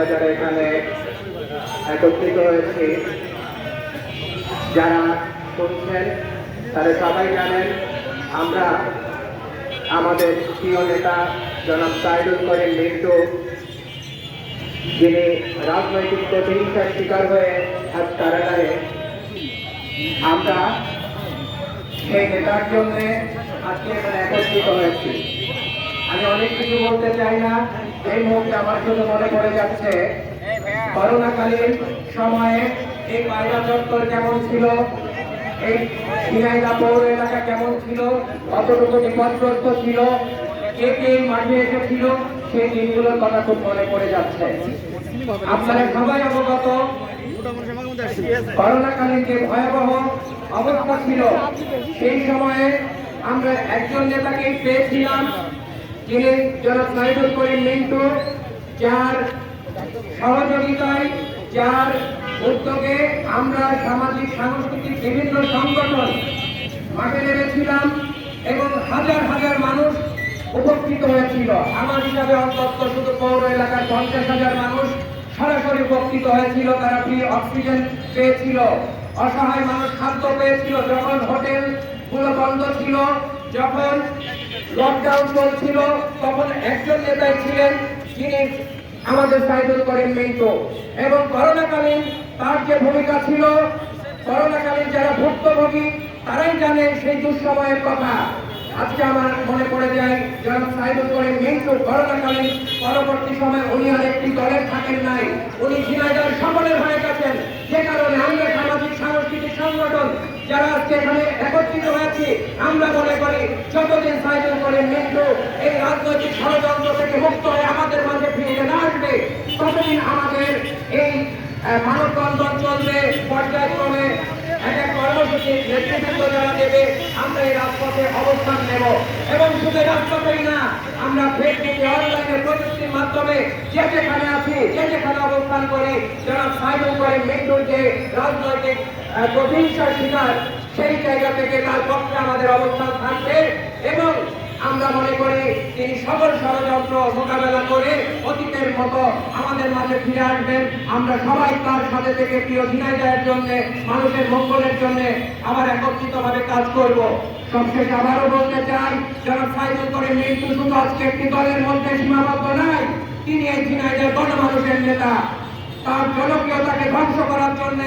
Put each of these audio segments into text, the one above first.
আমরা যারা এখানে একত্রিত হয়েছি, যারা শুনছেন তারা সবাই জানেন আমরা আমাদের প্রিয় নেতা জনাব সাইদুল করিম মিন্টু, যিনি রাজনৈতিক প্রতিহিংসার শিকার হয়ে আজ কারাগারে। আমরা সেই নেতার জন্যে আজকে এখানে একত্রিত হয়েছি। আমি অনেক কিছু বলতে চাই না। এই মুহূর্তে আমার শুধু মনে পড়ে যাচ্ছে করোনাকালীন সময়ে এই পায়রা চত্বর কেমন ছিল? এই পৌর এলাকা কেমন ছিল? কতটুকু বিপদগ্রস্ত ছিল? কে কে মাঠে এসেছিল? সেই দিনগুলোর কথা খুব মনে পড়ে যাচ্ছে। আপনারা সবাই অবগত করোনাকালীন যে ভয়াবহ অবস্থা ছিল, সেই সময়ে আমরা একজন নেতাকে পেয়েছিলাম। যিনি জনাব সাইদুল করিম মিন্টু, যার সহযোগিতায়, যার উদ্যোগে আমরা সামাজিক, সাংস্কৃতিক বিভিন্ন সংগঠন মাঠে নেমেছিলাম এবং হাজার হাজার মানুষ উপকৃত হয়েছিল। আমার হিসাবে অন্তত শুধু পৌর এলাকার পঞ্চাশ হাজার মানুষ সরাসরি উপকৃত হয়েছিল। তারা ফ্রি অক্সিজেন পেয়েছিল। অসহায় মানুষ খাদ্য পেয়েছিল। যখন হোটেলগুলো বন্ধ ছিল যখন লকডাউন চলছিল, তখন একজন নেতাই ছিলেন, যিনি আমাদের সাইদুল করিম মিন্টু। এবং করোনাকালীন তার যে ভূমিকা ছিল, করোনাকালীন যারা ভুক্তভোগী, তারাই জানে সেই দুঃসময়ের কথা। আজকে আমার মনে পড়ে যায় জনাব সাইদুল করিম মিন্টু করোনাকালীন পরবর্তী সময় উনি আর একটি দলের থাকেন নাই, উনি ঝিনাইদার সকলের হয়ে গেছেন। যে কারণে আমরা সংগঠন যারা আজকে এখানে একত্রিত হয়েছি, আমরা মনে করি যতদিন সাইকেল করে মৃত্যু এই রাজনৈতিক ষড়যন্ত্র থেকে মুক্ত হয়ে আমাদের মাঝে ফিরে না আসবে, ততদিন আমাদের এই মানববন্ধন চলবে, পর্যায়ক্রমে নেতৃবৃন্দ যারা দেবে, আমরা এই রাজপথে অবস্থান নেব। এবং শুধু রাজপথেই না আমরা ফেসবুকে অনলাইনে প্রযুক্তির মাধ্যমে যে যেখানে আছি, যে যেখানে অবস্থান করে যারা সাইড করে মৃত্যুর যে রাজনৈতিক প্রতিহিংসার শিকার, সেই জায়গা থেকে তার পক্ষে আমাদের অবস্থান থাকবে এবং আমরা মনে করি তিনি সকল ষড়যন্ত্র মোকাবেলা করে অতীতের মতো আমাদের মাঝে ফিরে আসবেন। আমরা সবাই তার সাথে থেকে প্রিয় ঝিনাইদায়ের জন্য, মানুষের মঙ্গলের জন্য আবার একত্রিতভাবে কাজ করব। সবশেষে আবারও বলতে চাই যারা সাইকেল করে মৃত্যু শুধু আজকে একটি দলের মধ্যে সীমাবদ্ধ নাই তিনি এই ঝিনাইদার গণমানুষের নেতা। তার জনপ্রিয়তাকে ধ্বংস করার জন্য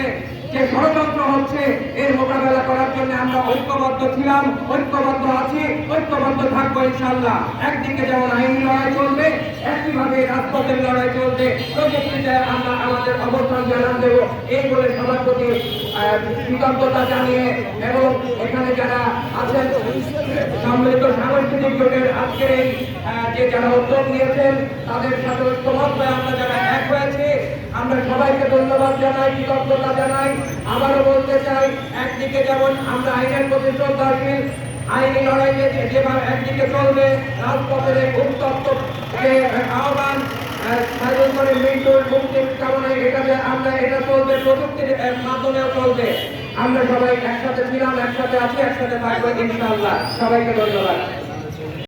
যে ষড়যন্ত্র হচ্ছে, এর মোকাবেলা করার জন্য আমরা ঐক্যবদ্ধ ছিলাম, ঐক্যবদ্ধ আছি, ঐক্যবদ্ধ থাকব ইনশাল্লাহ একদিকে যেমন আইনি লড়াই চলবে, একইভাবে রাজপথের লড়াই চলবে। প্রযুক্তিতে আমরা আমাদের অবস্থান জানান দেব। এই বলে সবার প্রতি কৃতজ্ঞতা জানিয়ে এবং এখানে যারা আছেন, সম্মিলিত সাংস্কৃতিক জোটের আহ, যে যারা উদ্যোগ নিয়েছেন তাদের সাথে ঐক্যমত আমরা যারা এক হয়েছে আমরা সবাইকে ধন্যবাদ জানাই কৃতজ্ঞতা জানাই। আবারও বলতে চাই একদিকে যেমন আমরা আইনের প্রতি শ্রদ্ধাশীল আইনি লড়াইয়ে যেভাবে একদিকে চলবে রাজপথের উত্তপ্ত আহ্বান সাইজন করে মৃত্যুর মুক্তির কারণে এটা যে আমরা এটা চলবে প্রযুক্তির মাধ্যমেও চলবে। আমরা সবাই একসাথে ছিলাম একসাথে আছি একসাথে থাকব ইনশাআল্লাহ। সবাইকে ধন্যবাদ।